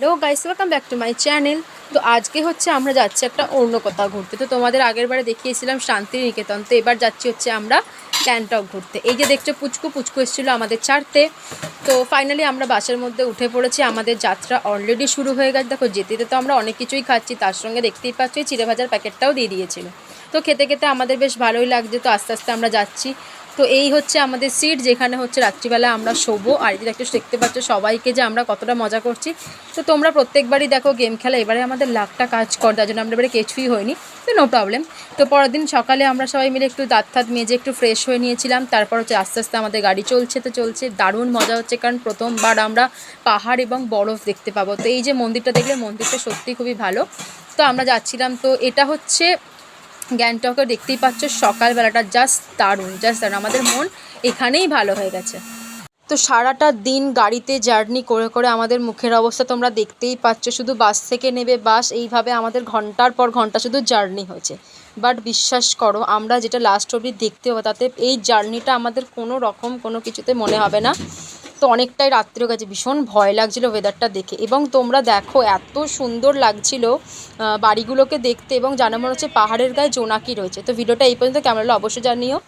Hello guys welcome back to my channel তো আজকে হচ্ছে আমরা যাচ্ছি একটা অন্য কোথাও ঘুরতে। তো তোমাদের আগের বারে দেখিয়েছিলাম শান্তিনিকেতন। তো এবার যাচ্ছি হচ্ছে আমরা গ্যাংটক ঘুরতে। এই যে দেখছ পুচকু পুচকু এসেছিল আমাদের ছাড়তে। তো ফাইনালি আমরা বাসের মধ্যে উঠে পড়েছি। আমাদের যাত্রা অলরেডি শুরু হয়ে গেছে। দেখো যেতে যেতে তো আমরা অনেক কিছুই খাচ্ছি। তার সঙ্গে দেখতেই পাচ্ছি চিড়ে ভাজার প্যাকেটটাও দিয়ে দিয়েছিল। তো খেতে খেতে আমাদের বেশ ভালোই লাগছে। তো আস্তে আস্তে আমরা যাচ্ছি। তো এই হচ্ছে আমাদের সিট যেখানে হচ্ছে রাত্রিবেলা আমরা শোবো। আর এই যে একটু দেখতে পাচ্ছ সবাইকে যে আমরা কতটা মজা করছি। তো তোমরা প্রত্যেকবারই দেখো গেম খেলা, এবারে আমাদের লাখটা কাজ কর তার জন্য আমরা এবারে কিছুই হয়নি তো নো প্রবলেম তো পরের দিন সকালে আমরা সবাই মিলে একটু দাঁত থাত মেজে একটু ফ্রেশ হয়ে নিয়েছিলাম। তারপর হচ্ছে আস্তে আস্তে আমাদের গাড়ি চলছে তো চলছে। দারুণ মজা হচ্ছে, কারণ প্রথমবার আমরা পাহাড় এবং বরফ দেখতে পাবো। তো এই যে মন্দিরটা দেখলে মন্দিরটা সত্যি খুবই ভালো। তো আমরা যাচ্ছিলাম, তো এটা হচ্ছে গ্যাংটকে দেখতেই পাচ্ছ, সকালবেলাটা জাস্ট দারুণ জাস্ট দারুণ। আমাদের মন এখানেই ভালো হয়ে গেছে। তো সারাটা দিন গাড়িতে জার্নি করে করে আমাদের মুখের অবস্থা তোমরা দেখতেই পাচ্ছ, শুধু বাস থেকে নেবে বাস এইভাবে আমাদের ঘণ্টার পর ঘণ্টা শুধু জার্নি হয়েছে। বাট বিশ্বাস করো, আমরা যেটা লাস্ট অবধি দেখতে হবে, তাতে এই জার্নিটা আমাদের কোনো রকম কোনো কিছুতে মনে হবে না। তো অনেকটাই রাত্রে গেছে। ভীষণ ভয় লাগছিল ওয়েদারটা দেখে। এবং তোমরা দেখো, এত সুন্দর লাগছিল বাড়িগুলোকে দেখতে এবং জানা মনে হচ্ছে পাহাড়ের গায়ে জোনাকি রয়েছে। তো ভিডিওটা এই পর্যন্ত, কেমন হলো অবশ্যই জানিও।